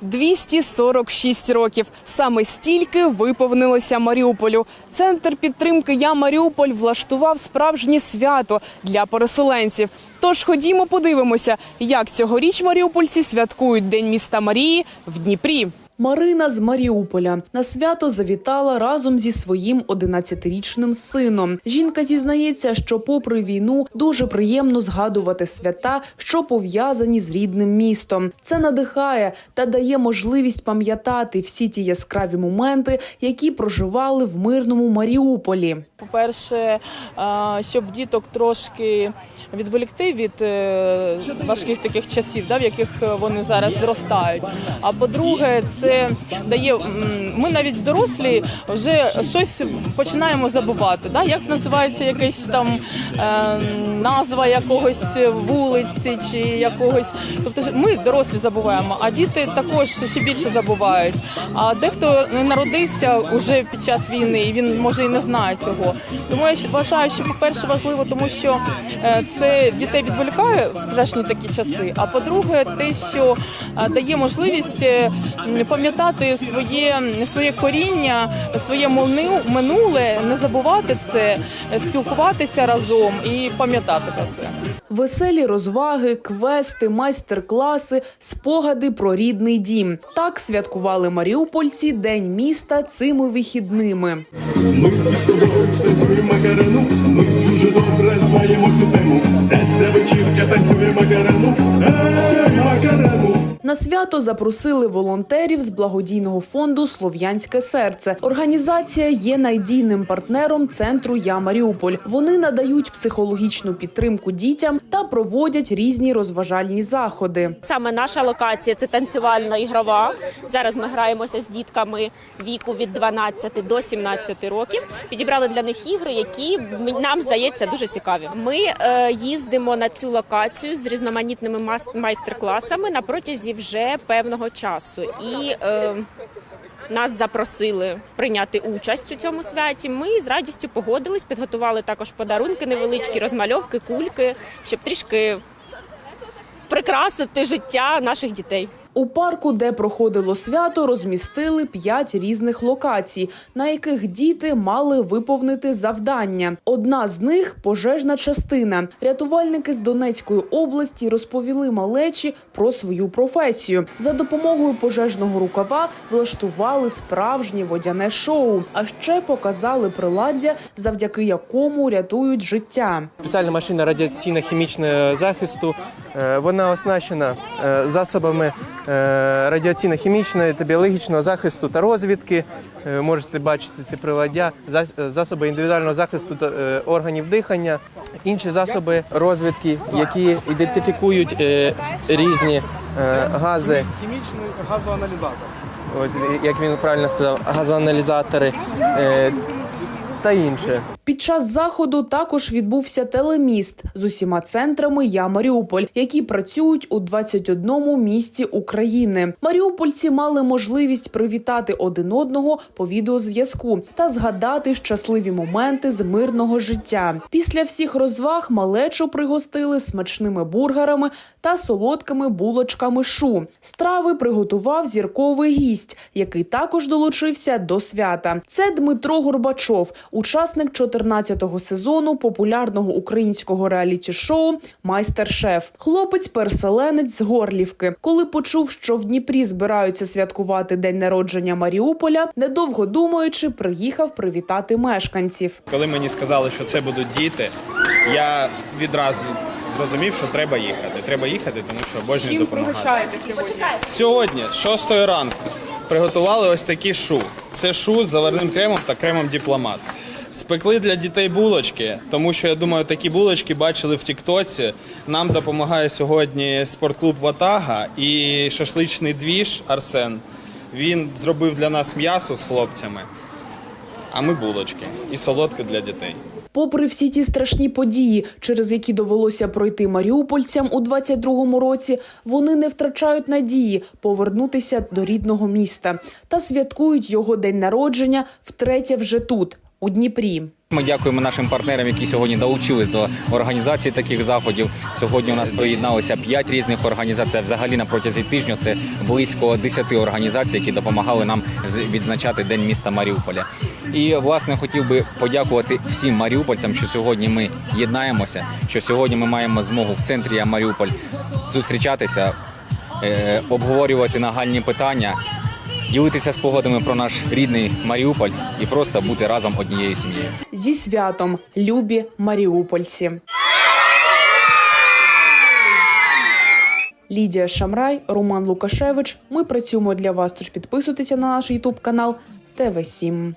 246 років. Саме стільки виповнилося Маріуполю. Центр підтримки Я Маріуполь влаштував справжнє свято для переселенців. Тож ходімо, подивимося, як цьогоріч маріупольці святкують День міста Марії в Дніпрі. Марина з Маріуполя на свято завітала разом зі своїм 11-річним сином. Жінка зізнається, що, попри війну, дуже приємно згадувати свята, що пов'язані з рідним містом. Це надихає та дає можливість пам'ятати всі ті яскраві моменти, які проживали в мирному Маріуполі. По-перше, щоб діток трошки відволікти від е, важких таких часів, в яких вони зараз зростають. А по-друге, це дає ми навіть дорослі вже щось починаємо забувати. Да? Як називається якась там е, назва якогось вулиці чи якогось. Тобто ми дорослі забуваємо, а діти також ще більше забувають. А дехто не народився уже під час війни, і він може і не знає цього. Тому я вважаю, що по-перше важливо, тому що е, це дітей відволікає в страшні такі часи. А по-друге, те, що е, дає можливість е, м, пам'ятати своє, своє коріння, своє минуле, не забувати це, е, спілкуватися разом і пам'ятати про це. Веселі розваги, квести, майстер-класи, спогади про рідний дім. Так святкували маріупольці День міста цими вихідними. Ми з тобою танцюємо макарену, ми дуже добре знаємо цю тему. Все це вечірка танцює макарену, макарену. На свято запросили волонтерів з благодійного фонду Слов'янське серце. Організація є надійним партнером центру Я Маріуполь. Вони надають психологічну підтримку дітям та проводять різні розважальні заходи. Саме наша локація це танцювальна ігрова. Зараз ми граємося з дітками віку від 12 до 17 років. Підібрали для них ігри, які нам здається дуже цікаві. Ми е, їздимо на цю локацію з різноманітними майстер-класами на протязі вже певного часу. І е, нас запросили прийняти участь у цьому святі. Ми з радістю погодились, підготували також подарунки невеличкі, розмальовки, кульки, щоб трішки прикрасити життя наших дітей. У парку, де проходило свято, розмістили п'ять різних локацій, на яких діти мали виповнити завдання. Одна з них пожежна частина. Рятувальники з Донецької області розповіли малечі про свою професію. За допомогою пожежного рукава влаштували справжнє водяне шоу, а ще показали приладдя, завдяки якому рятують життя. Спеціальна машина радіаційно-хімічного захисту. Е, Вона оснащена е, засобами е, радіаційно-хімічного та біологічного захисту та розвідки. Можете бачити ці приладдя, засоби індивідуального захисту та, органів дихання, інші засоби розвідки, які ідентифікують різні гази. хімічний газоаналізатор. От, як він правильно сказав, газоаналізатори та інше. Під час заходу також відбувся телеміст з усіма центрами Я Маріуполь, які працюють у 21 місті України. Маріупольці мали можливість привітати один одного по відеозв'язку та згадати щасливі моменти з мирного життя. Після всіх розваг малечу пригостили смачними бургерами та солодкими булочками шу. Страви приготував зірковий гість, який також долучився до свята. Це Дмитро Горбачов, учасник 14-го сезону популярного українського реаліті-шоу Майстер-шеф. Хлопець-переселенець з Горлівки. Коли почув, що в Дніпрі збираються святкувати день народження Маріуполя, недовго думаючи, приїхав привітати мешканців. Коли мені сказали, що це будуть діти, я відразу зрозумів, що треба їхати. Треба їхати, тому що обожнюю допомагати. сьогодні? Сьогодні, з 6 ранку, приготували ось такі шу. Це шу з заварним кремом та кремом дипломат. Спекли для дітей булочки, тому що я думаю, такі булочки бачили в Тіктоці. Нам допомагає сьогодні спортклуб Ватага і шашличний двіж Арсен. Він зробив для нас м'ясо з хлопцями, а ми булочки і солодке для дітей. Попри всі ті страшні події, через які довелося пройти маріупольцям у 22-му році, вони не втрачають надії повернутися до рідного міста та святкують його день народження втретє вже тут. У Дніпрі. Ми дякуємо нашим партнерам, які сьогодні долучились до організації таких заходів. Сьогодні у нас приєдналося 5 різних організацій. Взагалі на протязі тижня це близько 10 організацій, які допомагали нам відзначати День міста Маріуполя. І власне хотів би подякувати всім маріупольцям, що сьогодні ми єднаємося, що сьогодні ми маємо змогу в центрі Маріуполь зустрічатися, е, обговорювати нагальні питання. Ділитися спогадами про наш рідний Маріуполь і просто бути разом однією сім'єю. Зі святом любі маріупольці. Лідія Шамрай, Роман Лукашевич. Ми працюємо для вас. Тож підписуйтеся на наш Ютуб канал ТВ 7